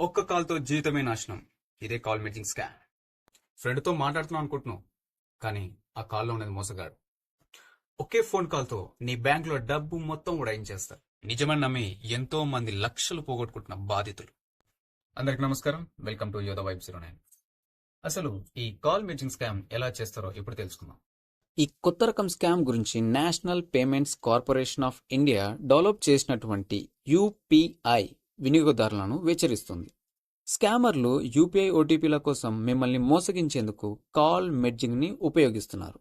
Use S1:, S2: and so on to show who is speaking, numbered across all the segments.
S1: ఒక్క కాల్తో జీవితమే నాశనం. ఇదే కాల్ మేకింగ్ స్కామ్. ఫ్రెండ్తో మాట్లాడుతున్నాం అనుకుంటున్నావు కానీ ఆ కాల్లో ఉన్నది మోసగాడు. ఒకే ఫోన్ కాల్తో నీ బ్యాంకులో డబ్బు మొత్తం ఉడాయించేస్తారు. నిజమని నమ్మి ఎంతో మంది లక్షలు పోగొట్టుకుంటున్న బాధితులు. అందరికి నమస్కారం. Welcome to Yodha vibe zero nine. అసలు ఈ కాల్ మేకింగ్ స్కామ్ ఎలా చేస్తారో ఇప్పుడు తెలుసుకుందాం.
S2: ఈ కొత్త రకం స్కామ్ గురించి National Payments Corporation of India develop చేసినటువంటి యూపీఐ వినియోగదారులను హెచ్చరిస్తుంది స్కామర్లు యూపీఐ ఓటీపీల కోసం మిమ్మల్ని మోసగించేందుకు కాల్ మెడ్జింగ్ని ఉపయోగిస్తున్నారు.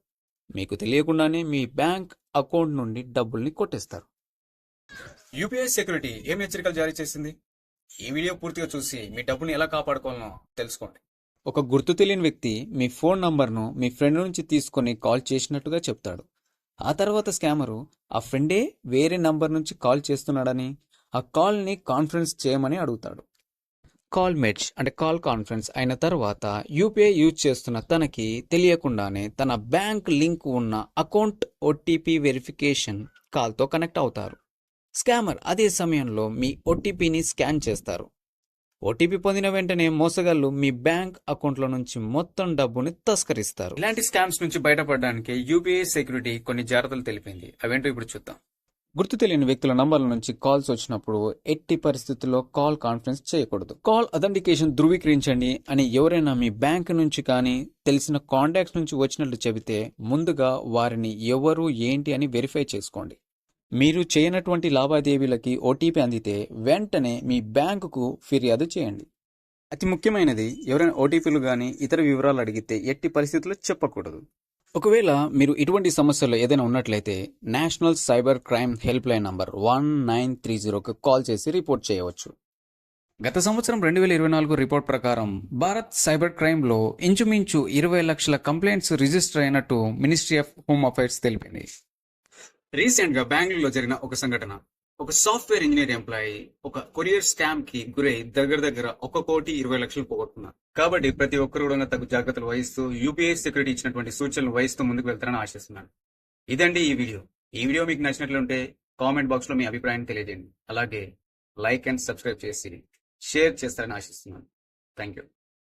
S2: మీకు తెలియకుండానే మీ బ్యాంక్ అకౌంట్ నుండి డబ్బుల్ని కొట్టేస్తారు.
S1: యూపీఐ సెక్యూరిటీ ఏం హెచ్చరికలు జారీ చేసింది? ఈ వీడియో పూర్తిగా చూసి మీ డబ్బుని ఎలా కాపాడుకోవాలనో తెలుసుకోండి.
S2: ఒక గుర్తు తెలియని వ్యక్తి మీ ఫోన్ నంబర్ను మీ ఫ్రెండ్ నుంచి తీసుకొని కాల్ చేసినట్టుగా చెప్తాడు. ఆ తర్వాత స్కామరు ఆ ఫ్రెండే వేరే నంబర్ నుంచి కాల్ చేస్తున్నాడని ఆ కాల్ని కాన్ఫరెన్స్ చేయమని అడుగుతాడు. కాల్ మెడ్జ్ అంటే కాల్ కాన్ఫరెన్స్ అయిన తర్వాత యూపీఐ యూజ్ చేస్తున్న తనకి తెలియకుండానే తన బ్యాంక్ లింక్ ఉన్న అకౌంట్ ఓటీపీ వెరిఫికేషన్ కాల్తో కనెక్ట్ అవుతారు. స్కామర్ అదే సమయంలో మీ ఓటీపీని స్కాన్ చేస్తారు. ఓటీపీ పొందిన వెంటనే మోసగాళ్ళు మీ బ్యాంక్ అకౌంట్లో నుంచి మొత్తం డబ్బుని తస్కరిస్తారు.
S1: ఇలాంటి స్కామ్స్ నుంచి బయటపడడానికి యూపీఐ సెక్యూరిటీ కొన్ని జాగ్రత్తలు తెలిపింది. అవేంటో ఇప్పుడు చూద్దాం.
S2: గుర్తు తెలియని వ్యక్తుల నంబర్ల నుంచి కాల్స్ వచ్చినప్పుడు ఎట్టి పరిస్థితుల్లో కాల్ కాన్ఫరెన్స్ చేయకూడదు. కాల్ అథెంటికేషన్ ధృవీకరించండి అని ఎవరైనా మీ బ్యాంక్ నుంచి కానీ తెలిసిన కాంటాక్ట్స్ నుంచి వచ్చినట్లు చెబితే ముందుగా వారిని ఎవరు ఏంటి అని వెరిఫై చేసుకోండి. మీరు చేయనటువంటి లావాదేవీలకి ఓటీపీ అందితే వెంటనే మీ బ్యాంకుకు ఫిర్యాదు చేయండి. అతి ముఖ్యమైనది ఎవరైనా ఓటీపీలు కానీ ఇతర వివరాలు అడిగితే ఎట్టి పరిస్థితుల్లో చెప్పకూడదు. ఒకవేళ మీరు ఇటువంటి సమస్యలు ఏదైనా ఉన్నట్లయితే national cyber crime help line number one nine three జీరోకి కాల్ చేసి రిపోర్ట్ చేయవచ్చు. గత సంవత్సరం రెండు వేల ఇరవై నాలుగు రిపోర్ట్ ప్రకారం భారత్ సైబర్ క్రైమ్లో ఇంచుమించు ఇరవై లక్షల కంప్లైంట్స్ రిజిస్టర్ అయినట్టు మినిస్ట్రీ ఆఫ్ హోమ్ అఫైర్స్ తెలిపింది.
S1: రీసెంట్గా బెంగళూరులో జరిగిన ఒక సంఘటన. ఒక సాఫ్ట్వేర్ ఇంజనీర్ ఎంప్లాయీ ఒక కొరియర్ స్కామ్కి గురై దగ్గర దగ్గర ఒక కోటి ఇరవై లక్షలు పోగొట్టుకున్నారు. కాబట్టి ప్రతి ఒక్కరు కూడా తగు జాగ్రత్తలు వహిస్తూ యూపీఐ సెక్యూరిటీ ఇచ్చినటువంటి సూచనలు వహిస్తూ ముందుకు వెళ్తారని ఆశిస్తున్నాను. ఇదండి ఈ వీడియో. ఈ వీడియో మీకు నచ్చినట్లుంటే కామెంట్ బాక్స్లో మీ అభిప్రాయాన్ని తెలియజేయండి. అలాగే లైక్ అండ్ సబ్స్క్రైబ్ చేసి షేర్ చేస్తారని ఆశిస్తున్నాను. Thank you